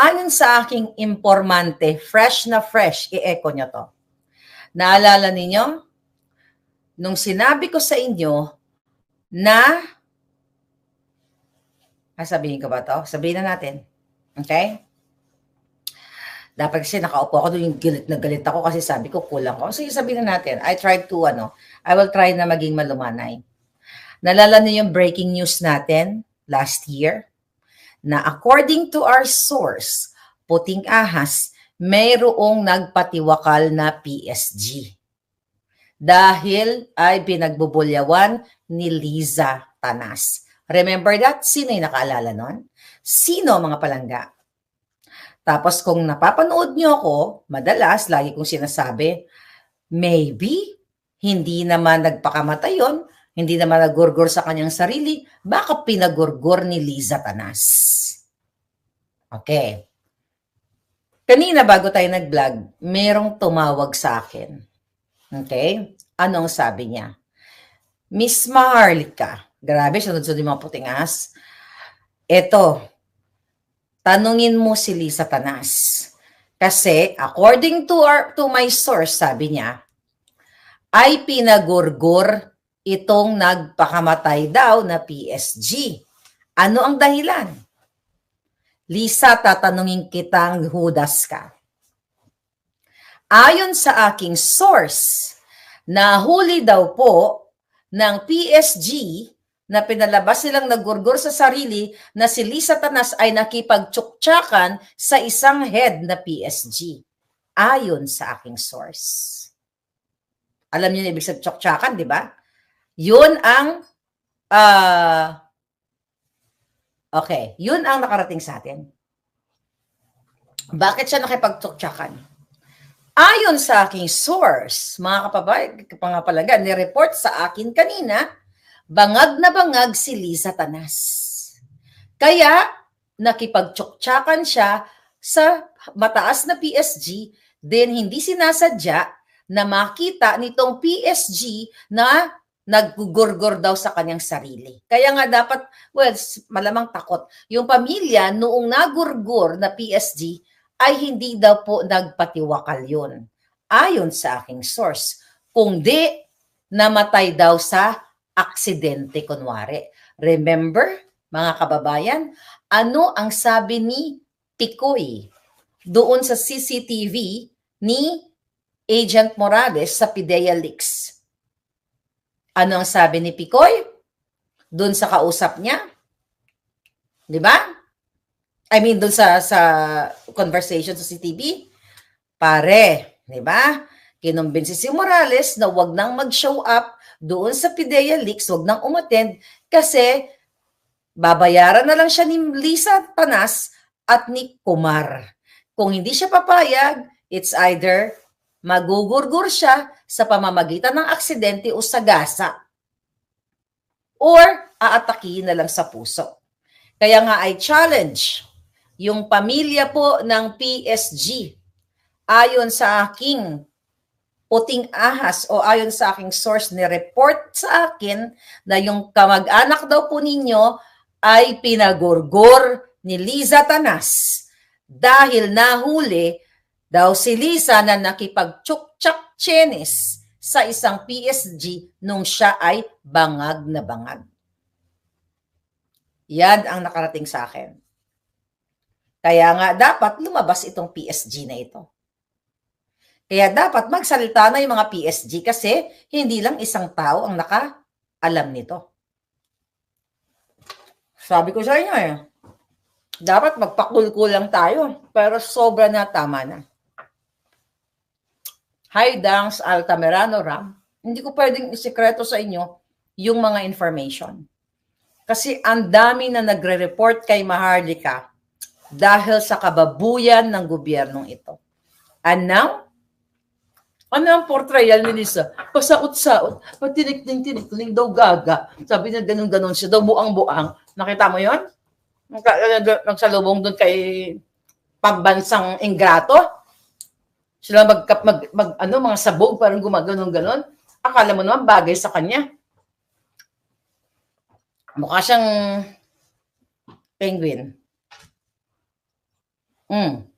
Ayon sa aking informante, fresh na fresh, i-echo nyo to. Naalala ninyo? Nung sinabi ko sa inyo na, ah, sabihin ko ba to? Sabihin na natin. Okay? Dapat kasi nakaupo ako doon galit na galit ako kasi sabi ko kulang ko. Sige, sabihin na natin. I tried to, ano, I will try na maging malumanay. Nalala niyo yung breaking news natin last year? Na according to our source, Puting Ahas, mayroong nagpatiwakal na PSG. Dahil ay pinagbubulyawan ni Liza Tanas. Remember that? Sino yung nakaalala nun? Sino mga palangga? Tapos kung napapanood niyo ako, madalas, lagi kong sinasabi, maybe, hindi naman nagpakamatay yon, hindi naman nagurgur sa kanyang sarili, baka pinagurgur ni Liza Tanas. Okay. Kanina bago tayo nag-vlog, merong tumawag sa akin. Okay? Anong sabi niya? Miss Maharlika, grabe, sunod-sunod yung mga puting ahas. Ito, tanungin mo si Lisa Tanas. Kasi according to our to my source, sabi niya, ay pinagurgur itong nagpakamatay daw na PSG. Ano ang dahilan? Lisa, tatanungin kitang hudas ka. Ayon sa aking source, nahuli daw po ng PSG na pinalabas silang nagurgur sa sarili na si Lisa Tanas ay nakipagtsuktsakan sa isang head na PSG. Ayon sa aking source. Alam niyo na ibig sabihin tsuktsakan, di ba? Yun ang uh, Okay, yun ang nakarating sa atin. Bakit siya nakipagtsuktsakan? Ayon sa aking source, mga kapabay, kapangapalaga, ni-report sa akin kanina, bangag na bangag si Lisa Tanas. Kaya, nakipagtsuktsakan siya sa mataas na PSG, then hindi sinasadya na makita nitong PSG na naggugurgur daw sa kanyang sarili. Kaya nga dapat, well, malamang takot. Yung pamilya, noong nagurgur na PSG, ay hindi daw po nagpatiwakal yun. Ayon sa aking source. Kung di, namatay daw sa aksidente kunwari. Remember, mga kababayan, ano ang sabi ni Picoy doon sa CCTV ni Agent Morales sa Pidea Leaks? Ano ang sabi ni Picoy? Doon sa kausap niya? 'Di ba? I mean, doon sa sa conversation sa CTV, pare, 'di ba? Kinumbinsi si Morales na wag nang mag-show up doon sa Pidea Leaks, wag nang umattend kasi babayaran na lang siya ni Lisa Tanas at ni Kumar. Kung hindi siya papayag, it's either magugurgur siya sa pamamagitan ng aksidente o sagasa. Or aatakihin na lang sa puso. Kaya nga I challenge yung pamilya po ng PSG ayon sa aking puting ahas o ayon sa aking source ni report sa akin na yung kamag-anak daw po ninyo ay pinagurgur ni Liza Tanas dahil nahuli daw si Lisa na nakipagtsuktsak chenis sa isang PSG nung siya ay bangag na bangag. Yan ang nakarating sa akin. Kaya nga dapat lumabas itong PSG na ito. Kaya dapat magsalita na yung mga PSG kasi hindi lang isang tao ang nakaalam nito. Sabi ko sa inyo eh, dapat magpakulkul lang tayo, pero sobra na tama na. Hi, Dangs Altamirano Ram. Hindi ko pwedeng isikreto sa inyo yung mga information. Kasi ang dami na nagre-report kay Maharlika dahil sa kababuyan ng gobyernong ito. And now, ano ang portrayal ni Lisa? Pasaot-saot, patinik-tinik-tinik daw gaga. Sabi niya ganun-ganun siya daw, buang-buang. Nakita mo yon? Nagsalubong doon kay pambansang ingrato sila mag, mag, mag ano, mga sabog, parang gumaganon ganon Akala mo naman bagay sa kanya. Mukha siyang penguin. Mm.